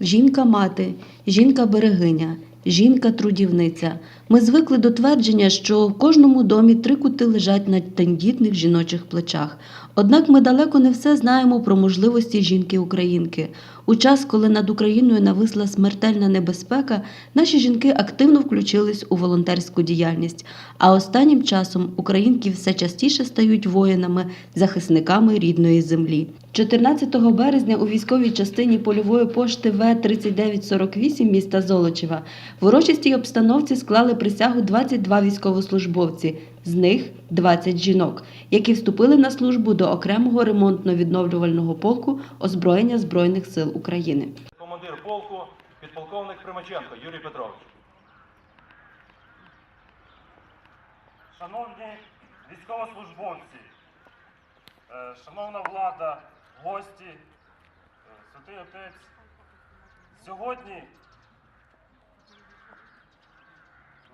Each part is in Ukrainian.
жінка-мати, жінка-берегиня, жінка-трудівниця. Ми звикли до твердження, що в кожному домі три кути лежать на тендітних жіночих плечах. Однак ми далеко не все знаємо про можливості жінки-українки. У час, коли над Україною нависла смертельна небезпека, наші жінки активно включились у волонтерську діяльність. А останнім часом українки все частіше стають воїнами, захисниками рідної землі. 14 березня у військовій частині польової пошти В-3948 міста Золочева в урочистій обстановці склали присягу 22 військовослужбовці, з них 20 жінок, які вступили на службу до окремого ремонтно-відновлювального полку озброєння Збройних сил України. Командир полку, підполковник Примаченко Юрій Петрович. Шановні військовослужбовці, е, шановна влада, гості, е, святий отець, сьогодні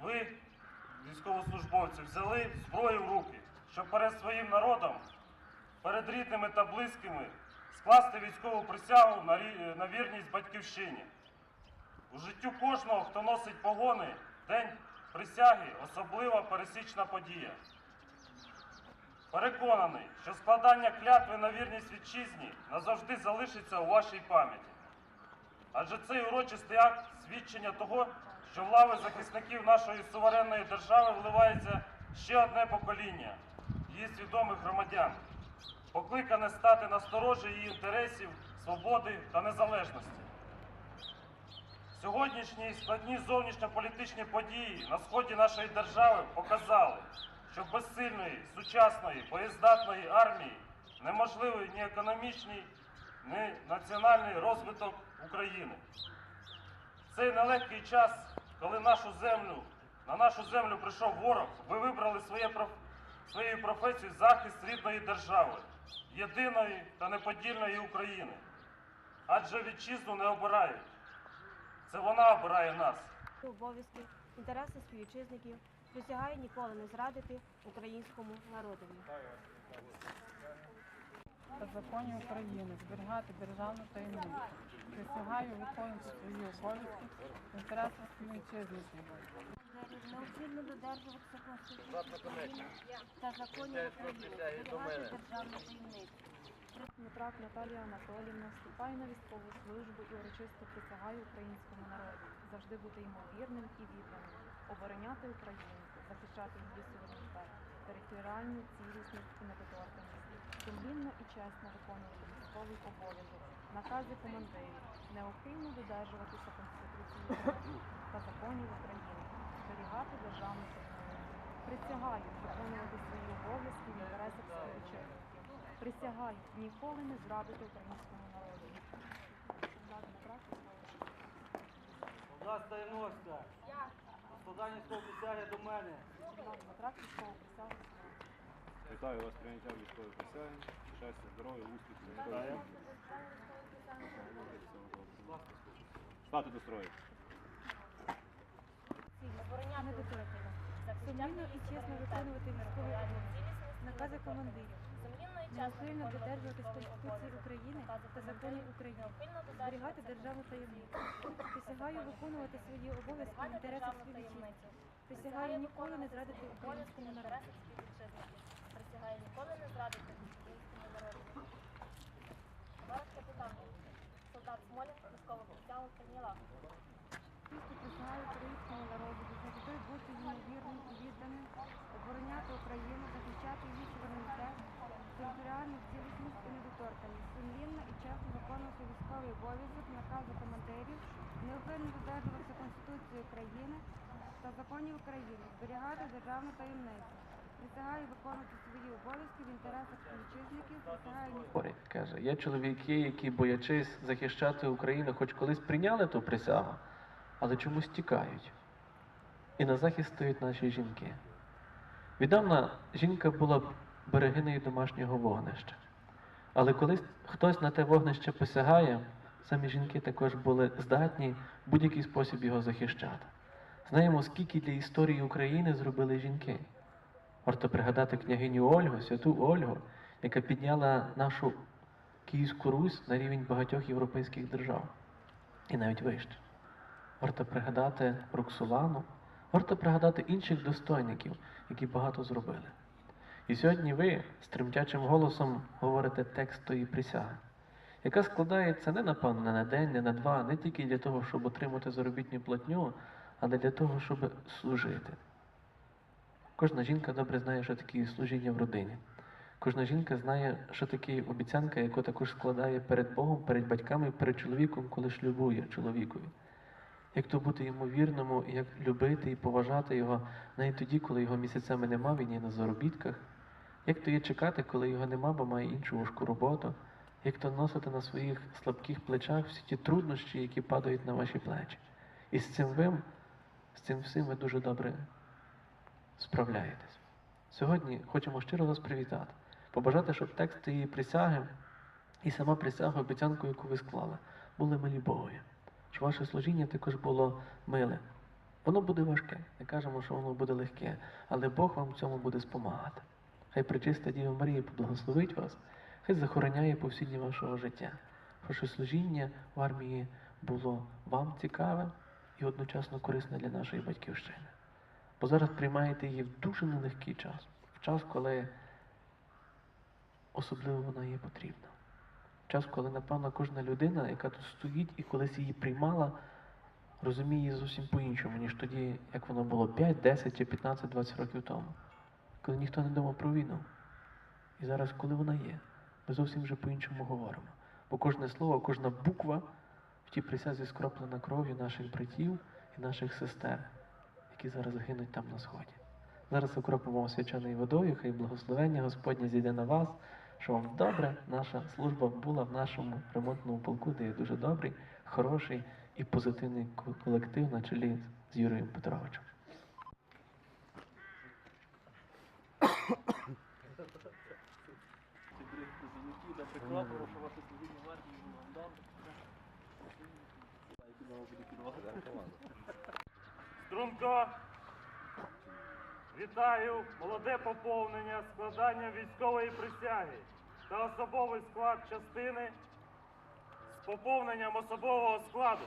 ви, військовослужбовці, взяли зброю в руки, щоб перед своїм народом, перед рідними та близькими скласти військову присягу на вірність батьківщині. У життю кожного, хто носить погони, день присяги особлива пересічна подія. Переконаний, що складання клятви на вірність вітчизні назавжди залишиться у вашій пам'яті. Адже цей урочистий акт свідчення того, що в лави захисників нашої суверенної держави вливається ще одне покоління її свідомих громадян, покликане стати на сторожі її інтересів, свободи та незалежності. Сьогоднішні складні зовнішньополітичні події на сході нашої держави показали, що без сильної, сучасної, боєздатної армії неможливий ні економічний, ні національний розвиток України. Цей нелегкий час, коли нашу землю, на нашу землю прийшов ворог, ви вибрали своє, своєю професією захист рідної держави, єдиної та неподільної України. Адже вітчизну не обирають. Це вона обирає нас. обов'язки, інтереси співвітчизників, присягає ніколи не зрадити українському народові. Та законів України, зберігати державну таємницю. Присягаю виконувати свої обов'язки в інтересах співвітчизників. Необхідно додержуватися Конституції та законів України, зберігати державну таємницю. Дмитрак Наталія Анатоліївна вступає на військову службу і урочисто присягає українському народу, завжди бути ймовірним і відданим, обороняти Україну, захищати її суверенітет, територіальну цілісність і недоторканність, сумлінно і чесно виконувати військовий обов'язок, накази командирів, неухильно додержуватися Конституції та законів України, зберігати державну таємницю. Присягаю виконувати свої обов'язки в інтересах співвітчизників. Присягаю ніколи не зрадити українському народу. Солдат Стайновська. Складання свого присяги до мене. Солдат військову присягу. Вітаю вас прийняття військової присяги. Щастя, здоров'я, успіхів. Вітаю. Стати до строю. Обороняти Сумлінно і чесно виконувати військові обов'язки, накази командирів, неухильно додержуватись Конституції України та законів України, зберігати державну таємницю. Присягаю виконувати свої обов'язки в інтересах співвітчизників. Присягаю ніколи не зрадити українському народу. Присягає ніколи не зрадити українському народу. Товариш капітан, солдат Смолін, військова присягу прийняла. Чисто присягаю українському народу, завжди бути ймовірним і відданим, обороняти Україну, захищати її суверенітет, територіальну цілісність і недоторканність, сумлінно і чесно виконувати військовий обов'язок, накази командирів, неухильно додержуватися Конституції України та законів України, зберігати державну таємницю. Присягаю виконувати свої обов'язки в інтересах співвітчизників, присягаю ні каже, є чоловіки, які, боячись захищати Україну, хоч колись прийняли ту присягу, але чомусь тікають. І на захист стоять наші жінки. Віддавна жінка була берегинею домашнього вогнища. Але коли хтось на те вогнище посягає, самі жінки також були здатні в будь-який спосіб його захищати. Знаємо, скільки для історії України зробили жінки. Варто пригадати княгиню Ольгу, святу Ольгу, яка підняла нашу Київську Русь на рівень багатьох європейських держав. і навіть вище. Варто пригадати Роксолану, варто пригадати інших достойників, які багато зробили. І сьогодні ви з тремтячим голосом говорите текст тої присяги, яка складається не напевно на день, не на два, не тільки для того, щоб отримати заробітну платню, але для того, щоб служити. Кожна жінка добре знає, що таке служіння в родині. Кожна жінка знає, що таке обіцянка, яку також складає перед Богом, перед батьками, перед чоловіком, коли шлюбує чоловікові. Як то бути йому вірному, як любити і поважати його навіть тоді, коли його місяцями нема, він є на заробітках. Як то є чекати, коли його нема, бо має іншу важку роботу, як то носити на своїх слабких плечах всі ті труднощі, які падають на ваші плечі. І з цим ви, з цим всім ви дуже добре справляєтесь. Сьогодні хочемо щиро вас привітати, побажати, щоб текст її присяги і сама присяга, обіцянку, яку ви склали, були милі Богові. Щоб ваше служіння також було миле. Воно буде важке, не кажемо, що воно буде легке, але Бог вам в цьому буде спомагати. Хай причиста Діва Марія поблагословить вас, хай захороняє по вашого життя. Ваше служіння в армії було вам цікаве і одночасно корисне для нашої батьківщини. Бо зараз приймаєте її в дуже нелегкий час, в час, коли особливо вона є потрібна. В час, коли, напевно, кожна людина, яка тут стоїть і колись її приймала, розуміє її зовсім по-іншому, ніж тоді, як воно було 5, 10 чи 15, 20 років тому, коли ніхто не думав про війну. І зараз, коли вона є, ми зовсім вже по-іншому говоримо. Бо кожне слово, кожна буква в тій присязі скроплена кров'ю наших братів і наших сестер, які зараз гинуть там на сході. Зараз окропимо освяченою водою, хай благословення Господнє зійде на вас, що вам добре наша служба була в нашому ремонтному полку, де є дуже добрий, хороший і позитивний колектив на чолі з Юрієм Петровичем. Струнко, вітаю молоде поповнення складанням військової присяги та особовий склад частини з поповненням особового складу.